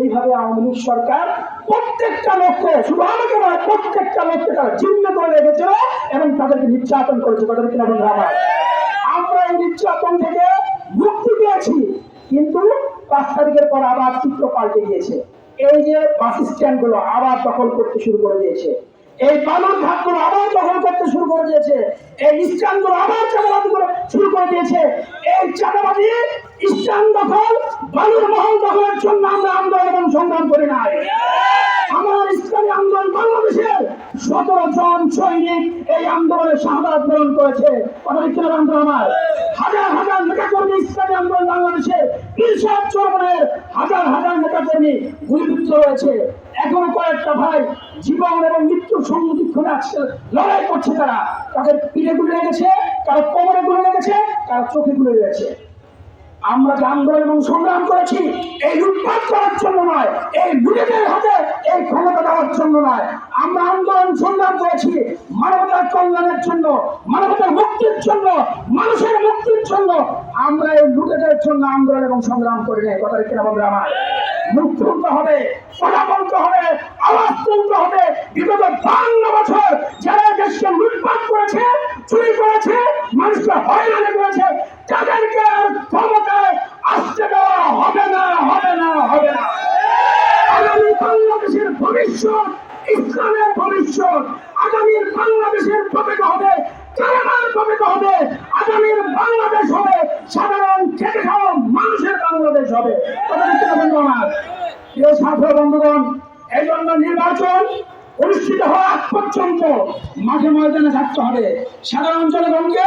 এইভাবে আওয়ামী লীগ সরকার প্রত্যেকটা লোককে শুধু আমাকে নয়, প্রত্যেকটা লোককে তারা চিহ্ন করে রেখেছিল এবং তাদেরকে নির্যাতন করেছে। তাদের কিনা বন্ধু আমার? এই নির্যাতন থেকে মুক্তি পেয়েছি, কিন্তু পাঁচ তারিখের পর আবার চিত্র পাল্টে গিয়েছে। এই যে বাস স্ট্যান্ডগুলো আবার দখল করতে শুরু করে দিয়েছে। এই বালুর ঘাটগুলো আবার দখল করতে শুরু করে দিয়েছে। এই স্ট্যান্ডগুলো আবার চাঁদাবাজি করে শুরু করে দিয়েছে। এই চাঁদাবাজি স্ট্যান্ড দখল জন্য আমরা আন্দোলন সংগ্রাম করি নাই। আমার ইসলামী আন্দোলন বাংলাদেশের সতেরো জন সৈনিক এই আন্দোলনে শাহাদাত বরণ করেছে। আমার? হাজার হাজার নেতা কর্মী ইসলামী আন্দোলন বাংলাদেশের ইরশাদ চরমনের হাজার হাজার নেতা কর্মী গুলিবিদ্ধ রয়েছে। এখনও কয়েকটা ভাই জীবন এবং মৃত্যুর সম্মুখীন আছে লড়াই করছে তারা। তাদের পিঠে গুলি লেগেছে কারও কোমরে গুলি লেগেছে কারও চোখে গুলি লেগেছে। আমরা যে আন্দোলন এবং সংগ্রাম করেছি, এই লুটপাট করার জন্য নয়, এই লুটেদের হাতে এই ক্ষমতা দেওয়ার জন্য নয়। আমরা আন্দোলন, সংগ্রাম করেছি মানবতার কল্যাণের জন্য, মানবতার মুক্তির জন্য, মানুষের মুক্তির জন্য। আমরা এই লুটেদের জন্য আন্দোলন এবং সংগ্রাম করি নাই, কথা কিনা বলবে আমার? মুখ তুলতে হবে, কথা হবে, আওয়াজ তুলতে হবে। বিগত বান্ন বছর যারা দেশকে লুটপাট করেছে, চুরি করেছে, মানুষকে হয়রানি করেছে তাদেরকে আর ক্ষমতায় আসতে দেওয়া হবে না হবে না হবে না আগামী বাংলাদেশের ভবিষ্যৎ, ইসলামের ভবিষ্যৎ, আগামীর বাংলাদেশের পতাকা হবে কারাগার পতাকা হবে, আগামীর বাংলাদেশ হবে, সাধারণ খেটে খাওয়া মানুষের বাংলাদেশ হবে। প্রিয় ছাত্র বন্ধুগণ, এই জন্য নির্বাচন অনুষ্ঠিত হওয়া পর্যন্ত মাঠে ময়দানে থাকতে হবে। সাধারণ জনগণকে